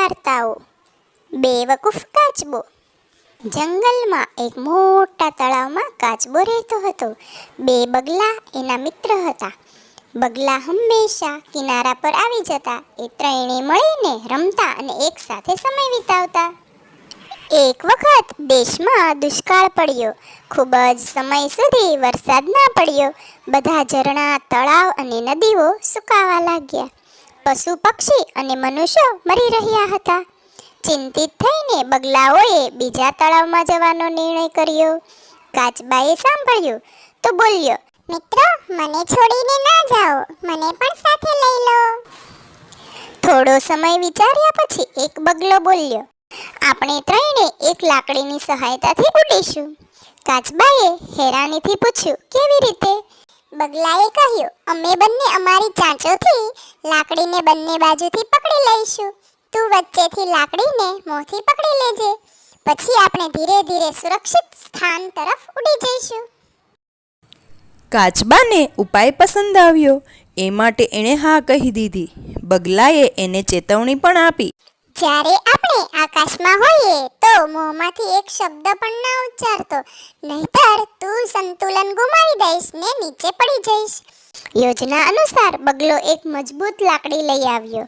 વાર્તાઓ. બેવકૂફ કાચબો. જંગલમાં એક મોટા તળાવમાં કાચબો રહેતો હતો. બે બગલા એના મિત્ર હતા. બગલા હંમેશા કિનારા પર આવી જતા. એ ત્રણે મળીને રમતા અને એક સાથે સમય વિતાવતા. એક વખત દેશમાં દુષ્કાળ પડ્યો. ખૂબ જ સમય સુધી વરસાદ ના પડ્યો. બધા ઝરણા, તળાવ અને નદીઓ સુકાવા લાગ્યા. પશુ પક્ષી અને મનુષ્યો મરી રહ્યા હતા. ચિંતિત થઈને બગલાઓએ બીજા તળાવમાં જવાનો નિર્ણય કર્યો. કાચબાએ સાંભળ્યું તો બોલ્યો, મિત્રો, મને છોડીને ના જાઓ, મને પણ સાથે લઈ લો. થોડો સમય વિચાર્યા પછી એક બગલો બોલ્યો, આપણે ત્રણે એક લાકડીની સહાયતાથી ઉડીશું. કાચબાએ હેરાનીથી પૂછ્યું, કેવી રીતે? બગલાએ કહ્યું, અમે બંને અમારી ચાંચોથી લાકડીને બંને બાજુથી પકડી લઈશું. તું વચ્ચેથી લાકડીને મોંથી પકડી લેજે. પછી આપણે ધીરે ધીરે સુરક્ષિત સ્થાન તરફ ઉડી જઈશું. કાચબાને ઉપાય પસંદ આવ્યો. એ માટે એણે હા કહી દીધી. બગલાએ એને ચેતવણી પણ આપી. જ્યારે આપણે આકાશમાં હોઈએ તો મોંમાંથી એક શબ્દ પણ ના ઉચ્ચારતો. નહીતર તું સંતુલન ગુમાવી દઈશ ને નીચે પડી જઈશ. યોજના અનુસાર બગલો એક મજબૂત લાકડી લઈ આવ્યો.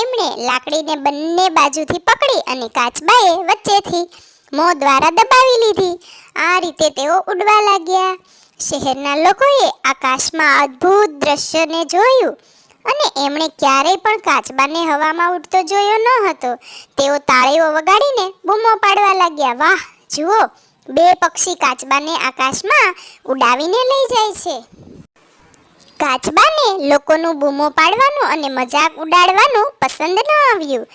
એમણે લાકડીને બંને બાજુથી પકડી અને કાચબાએ વચ્ચેથી મોં દ્વારા દબાવી લીધી. આ રીતે તેઓ ઉડવા લાગ્યા. શહેરના લોકોએ આકાશમાં અદ્ભુત દ્રશ્યને જોયું. અને એમણે ક્યારેય પણ કાચબાને હવામાં ઉડતો જોયો ન હતો. તેઓ તાળીઓ વગાડીને બૂમો પાડવા લાગ્યા, વાહ, જુઓ, બે પક્ષી કાચબાને આકાશમાં ઉડાવીને લઈ જાય છે. કાચબાને લોકોનું બૂમો પાડવાનું અને મજાક ઉડાડવાનું પસંદ ન આવ્યું.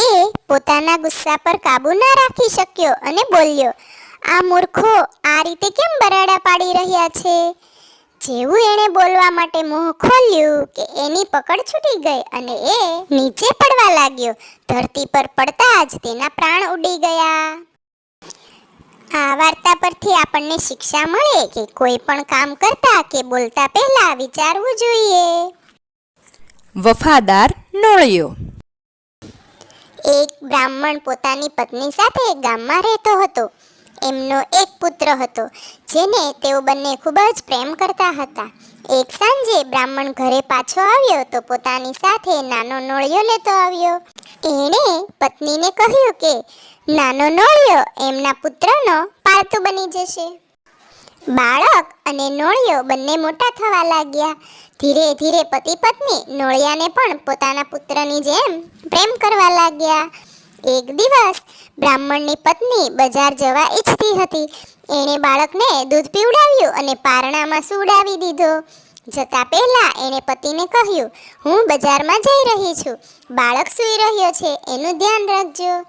એ પોતાના ગુસ્સા પર કાબુ ન રાખી શક્યો અને બોલ્યો, આ મૂર્ખો આ રીતે કેમ બરાડા પાડી રહ્યા છે? જેવું એણે બોલવા માટે મોં ખોલ્યું કે એની પકડ છૂટી ગઈ અને એ નીચે પડવા લાગ્યો. ધરતી પર પડતા જ તેના પ્રાણ ઉડી ગયા. આ વાર્તા પરથી આપણને શિક્ષા મળે કે કોઈ પણ કામ કરતા કે બોલતા પહેલા વિચારવું જોઈએ. વફાદાર નોળિયો. એક બ્રાહ્મણ પોતાની પત્ની સાથે ગામમાં રહેતો હતો. એમનો એક પુત્ર હતો, જેને તેઓ બંને ખૂબ જ પ્રેમ કરતા હતા. એક સાંજે બ્રાહ્મણ ઘરે પાછો આવ્યો તો પોતાની સાથે નાનો નોળિયો લેતો આવ્યો. એણે પત્નીને કહ્યું કે, નાનો નોળિયો એમના પુત્રનો પાલતુ બની જશે. બાળક અને નોળિયો બંને મોટા થવા લાગ્યા. ધીરે ધીરે પતિ પત્ની નોળિયાને પણ પોતાના પુત્રની જેમ પ્રેમ કરવા લાગ્યા. એક દિવસ બ્રાહ્મણની પત્ની બજાર જવા ઈચ્છતી હતી. એણે બાળકને દૂધ પીવડાવ્યું અને પારણામાં સુવડાવી દીધો. જતા પહેલા એણે પતિને કહ્યું, હું બજારમાં જઈ રહી છું. બાળક સૂઈ રહ્યો છે, એનું ધ્યાન રાખજો.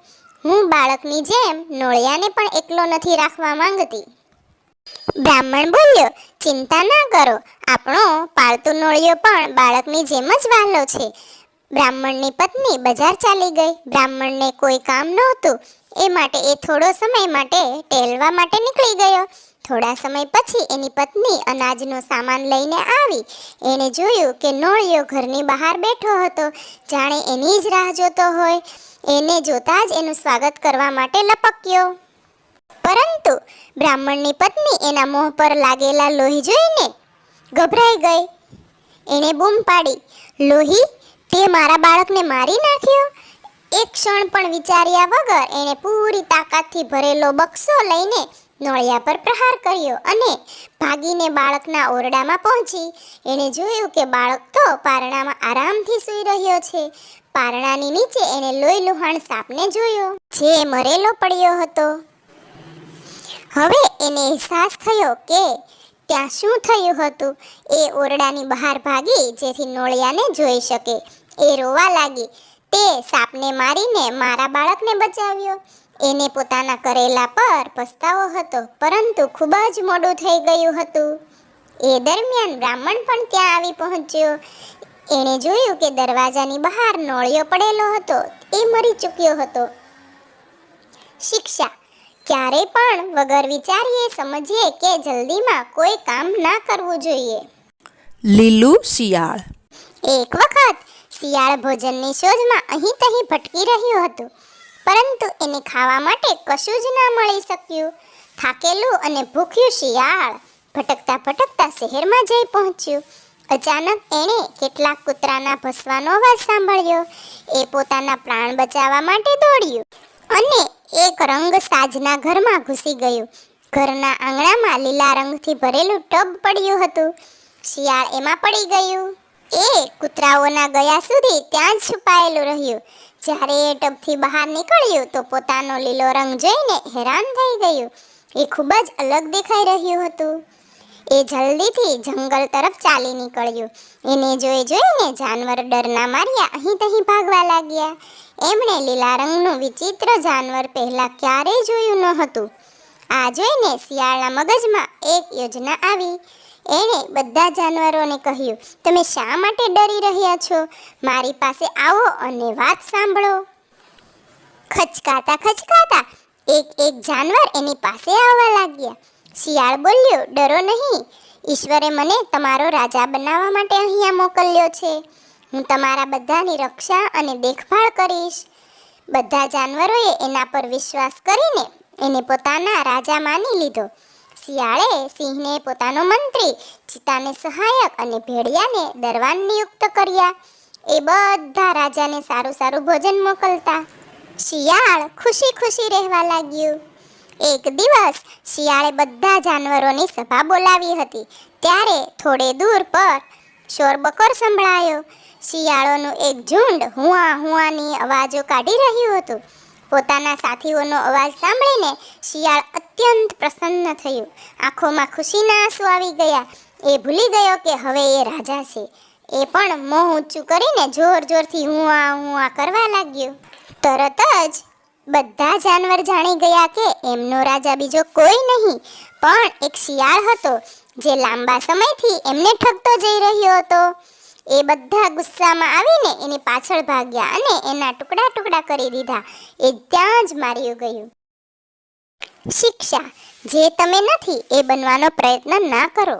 હું બાળકની જેમ નોળિયાને પણ એકલો નથી રાખવા માંગતી. બ્રાહ્મણ બોલ્યો, ચિંતા ના કરો. આપણો પાળતુ નોળિયો પણ બાળકની જેમ જ વાલો છે. બ્રાહ્મણની પત્ની બજાર ચાલી ગઈ. બ્રાહ્મણને કોઈ કામ નહોતું. એ માટે એ થોડો સમય માટે ટેલવા માટે નીકળી ગયો. થોડા સમય પછી એની પત્ની અનાજનો સામાન લઈને આવી. એણે જોયું કે નોળિયો ઘરની બહાર બેઠો હતો. જાણે એની જ રાહ જોતો હોય. એને જોતા જ એનું સ્વાગત કરવા માટે લપક્યો. પરંતુ બ્રાહ્મણની પત્ની એના મોહ પર લાગેલા લોહી જોઈને ગભરાઈ ગઈ. એણે બૂમ પાડી. લોહી? તે મારા બાળકને મારી નાખ્યો? એક ક્ષણ પણ વિચાર્યા વગર એણે પૂરી તાકાતથી ભરેલો બક્સો લઈને નોળિયા પર પ્રહાર કર્યો અને ભાગીને બાળકના ઓરડામાં પહોંચી. એણે જોયું કે બાળક તો પારણામાં આરામથી સૂઈ રહ્યો છે. પારણાની નીચે એણે લોહી લુહાણ સાપને જોયો, જે મરેલો પડ્યો હતો. હવે એને અહેસાસ થયો કે ત્યાં શું થયું હતું? એ ઓરડાની બહાર ભાગી જેથી નોળિયાને જોઈ શકે. એ રોવા લાગી. તે સાપને મારીને મારા બાળકને બચાવ્યો. એને પોતાના કરેલા પર પસ્તાવો હતો પરંતુ ખૂબ જ મોડું થઈ ગયું હતું. એ દરમિયાન બ્રાહ્મણ પણ ત્યાં આવી પહોંચ્યો. એણે જોયું કે દરવાજાની બહાર નોળિયો પડેલો હતો એ મરી ચૂક્યો હતો. શિક્ષા ક્યારે પણ વગર વિચારીએ સમજીએ કે જલ્દીમાં કોઈ કામ ના કરવું જોઈએ. લીલું શિયાળ એક વખત શિયાળ ભોજનની શોધમાં અહીં તહીં ભટકી રહ્યું હતું. પરંતુ એને ખાવા માટે કશું જ ના મળી શક્યું. થાકેલું અને ભૂખ્યું શિયાળ ભટકતા ભટકતા શહેરમાં જઈ પહોંચ્યું. અચાનક એણે કેટલાક કૂતરાના ભસવાનો અવાજ સાંભળ્યો. એ પોતાના પ્રાણ બચાવવા માટે દોડ્યું અને એક રંગ સાજના ઘરમાં ઘૂસી ગયું. ઘરના આંગણામાં લીલા રંગથી ભરેલું ટબ પડ્યું હતું. શિયાળ એમાં પડી ગયું. એ કૂતરાઓના ગયા સુધી ત્યાં જ છુપાયેલું રહ્યું. જ્યારે એ ટબથી બહાર નીકળ્યું તો પોતાનો લીલો રંગ જોઈને હેરાન થઈ ગયું. એ ખૂબ જ અલગ દેખાઈ રહ્યું હતું. એ જલ્દીથી જંગલ તરફ ચાલી નીકળ્યું. એને જોઈ જોઈને જાનવર ડરના માર્યા અહીં તહીં ભાગવા લાગ્યા. એમણે લીલા રંગનું વિચિત્ર જાનવર પહેલાં ક્યારેય જોયું ન હતું. આ જોઈને શિયાળના મગજમાં એક યોજના આવી. એણે બધા જાનવરોને કહ્યું, તમે શા માટે ડરી રહ્યા છો? મારી પાસે આવો અને વાત સાંભળો. ખચકાતા ખચકાતા એક એક જાનવર એની પાસે આવવા લાગ્યા. શિયાળ બોલ્યો, ડરો નહીં. ઈશ્વરે મને તમારો રાજા બનાવવા માટે અહીંયા મોકલ્યો છે. હું તમારા બધાની રક્ષા અને દેખભાળ કરીશ. બધા જાનવરોએ એના પર વિશ્વાસ કરીને એને પોતાના રાજા માની લીધો. શિયાળે સિંહને પોતાનો મંત્રી, ચિતાને સહાયક અને ભેડિયાને દરવાન નિયુક્ત કર્યા. એ બધા રાજાને સારું સારું ભોજન મોકલતા. શિયાળ ખુશી ખુશી રહેવા લાગ્યું. એક દિવસ શિયાળે બધા જાનવરોની સભા બોલાવી હતી. ત્યારે થોડે દૂર પર શોરબકોર સંભળાયો. શિયાળોનું એક ઝુંડ હુઆ હુઆની અવાજો કાઢી રહ્યું હતું. પોતાના સાથીઓનો અવાજ સાંભળીને શિયાળ અત્યંત પ્રસન્ન થયું. આંખોમાં ખુશીના આંસુ આવી ગયા. એ ભૂલી ગયો કે હવે એ રાજા છે. એ પણ મોં ઊંચું કરીને જોર જોરથી હું આ હું આ કરવા લાગ્યો. તરત જ બધા જાનવર જાણી ગયા કે એમનો રાજા બીજો કોઈ નહીં, પણ એક શિયાળ હતો જે લાંબા સમયથી એમને ઠગતો જઈ રહ્યો હતો. એ બધા ગુસ્સામાં આવીને એની પાછળ ભાગ્યા અને એના ટુકડા ટુકડા કરી દીધા. એ ત્યાં જ માર્યું ગયું. શિક્ષા, જે તમે નથી, એ બનવાનો પ્રયત્ન ના કરો.